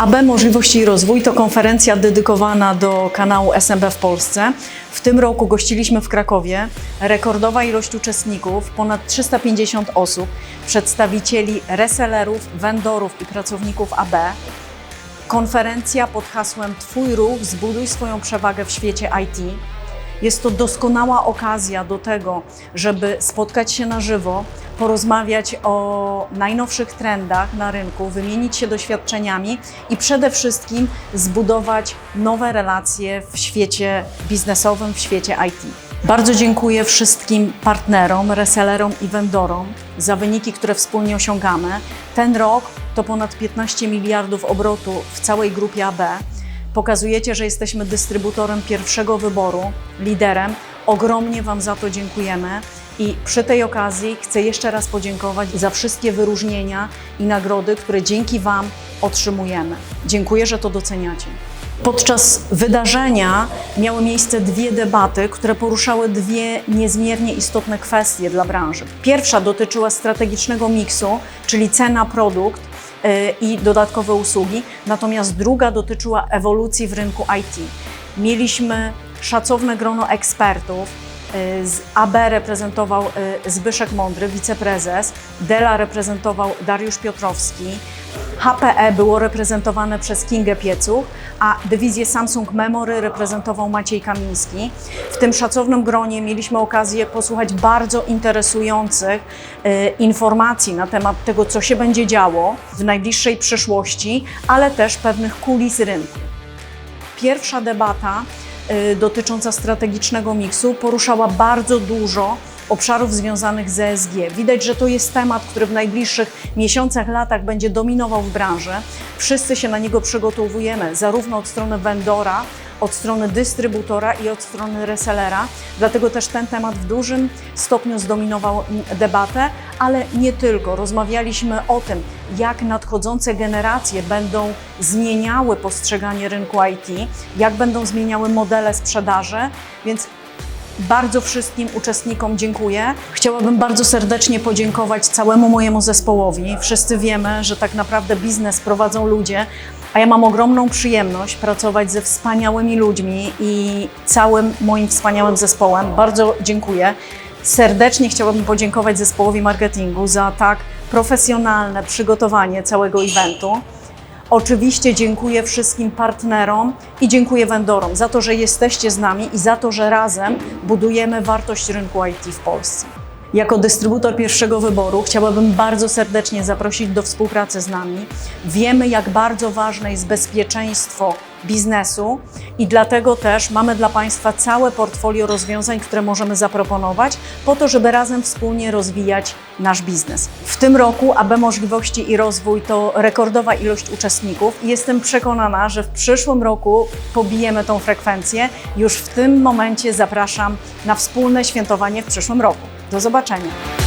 AB Możliwości i Rozwój to konferencja dedykowana do kanału SMB w Polsce. W tym roku gościliśmy w Krakowie rekordowa ilość uczestników, ponad 350 osób, przedstawicieli resellerów, vendorów i pracowników AB. Konferencja pod hasłem Twój ruch, zbuduj swoją przewagę w świecie IT. Jest to doskonała okazja do tego, żeby spotkać się na żywo, porozmawiać o najnowszych trendach na rynku, wymienić się doświadczeniami i przede wszystkim zbudować nowe relacje w świecie biznesowym, w świecie IT. Bardzo dziękuję wszystkim partnerom, resellerom i vendorom za wyniki, które wspólnie osiągamy. Ten rok to ponad 15 miliardów obrotu w całej grupie AB. Pokazujecie, że jesteśmy dystrybutorem pierwszego wyboru, liderem. Ogromnie Wam za to dziękujemy. I przy tej okazji chcę jeszcze raz podziękować za wszystkie wyróżnienia i nagrody, które dzięki Wam otrzymujemy. Dziękuję, że to doceniacie. Podczas wydarzenia miały miejsce dwie debaty, które poruszały dwie niezmiernie istotne kwestie dla branży. Pierwsza dotyczyła strategicznego miksu, czyli cena, produkt y, i dodatkowe usługi, natomiast druga dotyczyła ewolucji w rynku IT. Mieliśmy szacowne grono ekspertów, z AB reprezentował y, Zbyszek Mądry, wiceprezes, Dela reprezentował Dariusz Piotrowski, HPE było reprezentowane przez Kingę Piecuch, a dywizję Samsung Memory reprezentował Maciej Kamiński. W tym szacownym gronie mieliśmy okazję posłuchać bardzo interesujących e, informacji na temat tego, co się będzie działo w najbliższej przyszłości, ale też pewnych kulis rynku. Pierwsza debata y, dotycząca strategicznego miksu poruszała bardzo dużo obszarów związanych z ESG. Widać, że to jest temat, który w najbliższych miesiącach, latach będzie dominował w branży. Wszyscy się na niego przygotowujemy, zarówno od strony vendora, od strony dystrybutora i od strony resellera. Dlatego też ten temat w dużym stopniu zdominował debatę, ale nie tylko. Rozmawialiśmy o tym, jak nadchodzące generacje będą zmieniały postrzeganie rynku IT, jak będą zmieniały modele sprzedaży, więc bardzo wszystkim uczestnikom dziękuję. Chciałabym bardzo serdecznie podziękować całemu mojemu zespołowi. Wszyscy wiemy, że tak naprawdę biznes prowadzą ludzie, a ja mam ogromną przyjemność pracować ze wspaniałymi ludźmi i całym moim wspaniałym zespołem. Bardzo dziękuję. Serdecznie chciałabym podziękować zespołowi marketingu za tak profesjonalne przygotowanie całego eventu. Oczywiście dziękuję wszystkim partnerom i dziękuję vendorom za to, że jesteście z nami i za to, że razem budujemy wartość rynku IT w Polsce. Jako dystrybutor pierwszego wyboru chciałabym bardzo serdecznie zaprosić do współpracy z nami. Wiemy, jak bardzo ważne jest bezpieczeństwo biznesu i dlatego też mamy dla Państwa całe portfolio rozwiązań, które możemy zaproponować po to, żeby razem wspólnie rozwijać nasz biznes. W tym roku AB Możliwości i Rozwój to rekordowa ilość uczestników i jestem przekonana, że w przyszłym roku pobijemy tą frekwencję. Już w tym momencie zapraszam na wspólne świętowanie w przyszłym roku. Do zobaczenia.